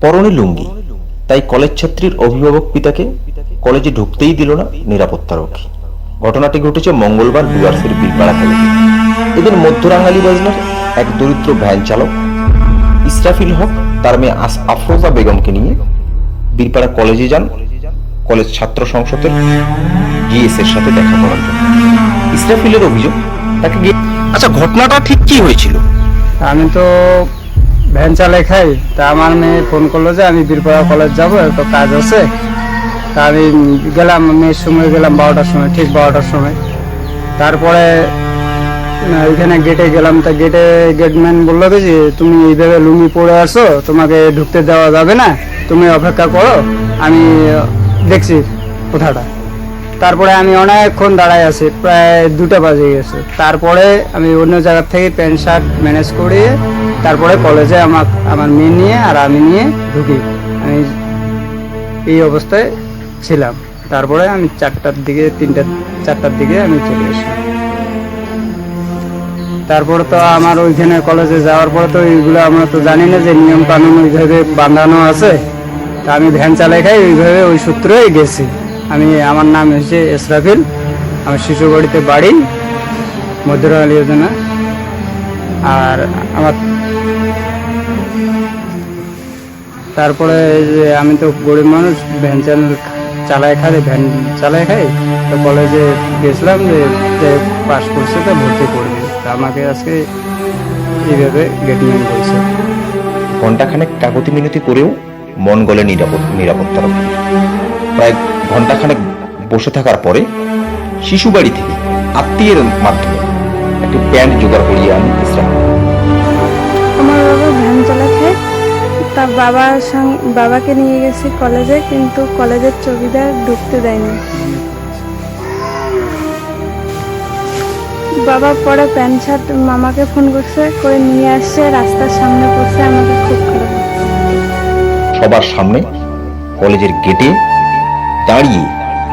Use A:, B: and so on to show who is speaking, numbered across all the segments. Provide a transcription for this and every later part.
A: পরনে লুঙ্গি। তাই কলেজ ছাত্রীর অভিভাবক পিতাকে কলেজে ঢুকতেই দিল না নিরাপত্তারক্ষী ঘটনাটি ঘটেছে মঙ্গলবার ডুয়ার্সের বিলপাড়া কলেজে এদিন মধ্যরাঙ্গালি বাজনার এক দরিদ্র ভ্যান চালক ইসরাফিল হক তার মেয়ে আস- আফরোজা বেগমকে নিয়ে বীরপাড়া কলেজে যান কলেজ ছাত্র সংসদের জিএস এর সাথে দেখা করার জন্য। ইসরাফিলের অভিযোগ তাকে আচ্ছা ঘটনাটা ঠিক কি হয়েছিল?
B: আমি তো ভ্যান চালাই খাই, তা আমার মেয়ে ফোন করল যে আমি বীরপাড়া কলেজ যাব তো কাজ আছে। তা আমি গেলাম, মেয়ের সময় গেলাম বারোটার সময়, ঠিক বারোটার সময়। তারপরে ওইখানে গেটে গেলাম, তা গেটে গেটম্যান বলল যে তুমি এইভাবে লুঙ্গি পরে আসো তোমাকে ঢুকতে দেওয়া যাবে না, তুমি অপেক্ষা করো, আমি, দেখছি কোথাটা। তারপরে আমি অনেকক্ষণ দাঁড়ায় আছি, প্রায় দুটো বাজে গেছে। তারপরে আমি অন্য জায়গার থেকে প্যান্ট শার্ট ম্যানেজ করিয়ে তারপরে কলেজে আমার আমার মেয়ে নিয়ে আর আমি নিয়ে ঢুকি। আমি এই অবস্থায় ছিলাম। তারপরে আমি চারটার দিকে, তিনটা, চারটার দিকে আমি চলে আসি। তারপরে তো আমার ওইখানে কলেজে যাওয়ার পরে তো এইগুলো আমরা তো জানি না যে নিয়ম কানুন ওইভাবে বাঁধানো আছে। তা আমি ভ্যান চালাই খাই, ওইভাবে ওই সূত্রেই গেছি। আমি, আমার নাম হচ্ছে এসরাফিল। আমার শিশুবাড়িতে বাড়ি মধ্যরাল যোজনা আর আমার তারপরে যে আমি তো গরিব মানুষ, ভ্যান চাল চালায় খাই, ভ্যান চালায় খাই। তো কলেজে গেছিলাম যে পাস করছে তো ভর্তি করবে। তা আমাকে আজকে এইভাবে গেটম্যান বলছে
A: ঘণ্টাখানেক কাকতি মিনতি করেও মন গলে নিরাপদ নিরাপত্তারক্ষী প্রায় ঘণ্টাখানেক বসে থাকার পরে শিশু বাড়ি থেকে আত্মীয়ের মাধ্যমে একটি প্যান্ট জোগাড় করিয়ে আনি ইসলাম
C: তা বাবার বাবাকে নিয়ে গেছি কলেজে, কিন্তু কলেজের চবিদার ঢুকতে দেয়নি। বাবা পরে প্যান্ট শার্ট মামাকে ফোন করছে, করে নিয়ে আসছে, রাস্তার সামনে পড়ছে, আমাকে খুব খারাপ
A: সবার সামনে, কলেজের গেটে দাঁড়িয়ে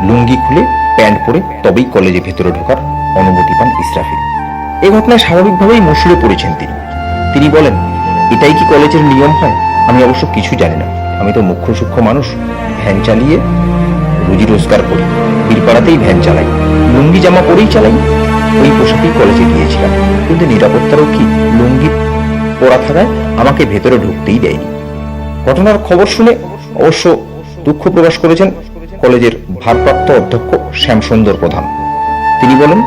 A: লুঙ্গি খুলে প্যান্ট পরে তবেই কলেজে ভেতরে ঢোকার অনুমতি পান ইসরাফিল। এই ঘটনায় স্বাভাবিকভাবেই মুসড়ে পড়েছেন তিনি। তিনি বলেন, এটাই কি কলেজের নিয়ম হয়? আমি অবশ্য কিছু জানি না। আমি তো মুখ্য সূক্ষ্ম মানুষ, ভ্যান চালিয়ে রুজি রোজগার করি। বীরপাড়াতেই ভ্যান চালাই, লুঙ্গি জামা পরেই চালাই। ওই পোশাকেই কলেজে গিয়েছিলাম। কিন্তু নিরাপত্তারক্ষী লুঙ্গি পরা থাকায় আমাকে ভেতরে ঢুকতেই দেয়নি। ঘটনার খবর শুনে অবশ্য দুঃখ প্রকাশ করেছেন কলেজের ভারপ্রাপ্ত অধ্যক্ষ শ্যামসুন্দর প্রধান। তিনি বলেন,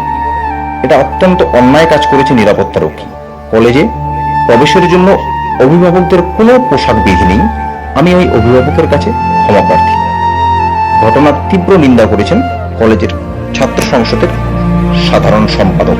A: এটা অত্যন্ত অন্যায় কাজ করেছে নিরাপত্তারক্ষী। কলেজে প্রবেশের জন্য অভিভাবকদের কোনো পোশাক বিধি নেই। আমি ওই অভিভাবকের কাছে ক্ষমা প্রার্থী। ঘটনার তীব্র নিন্দা করেছেন কলেজের ছাত্র সংসদের সাধারণ সম্পাদক।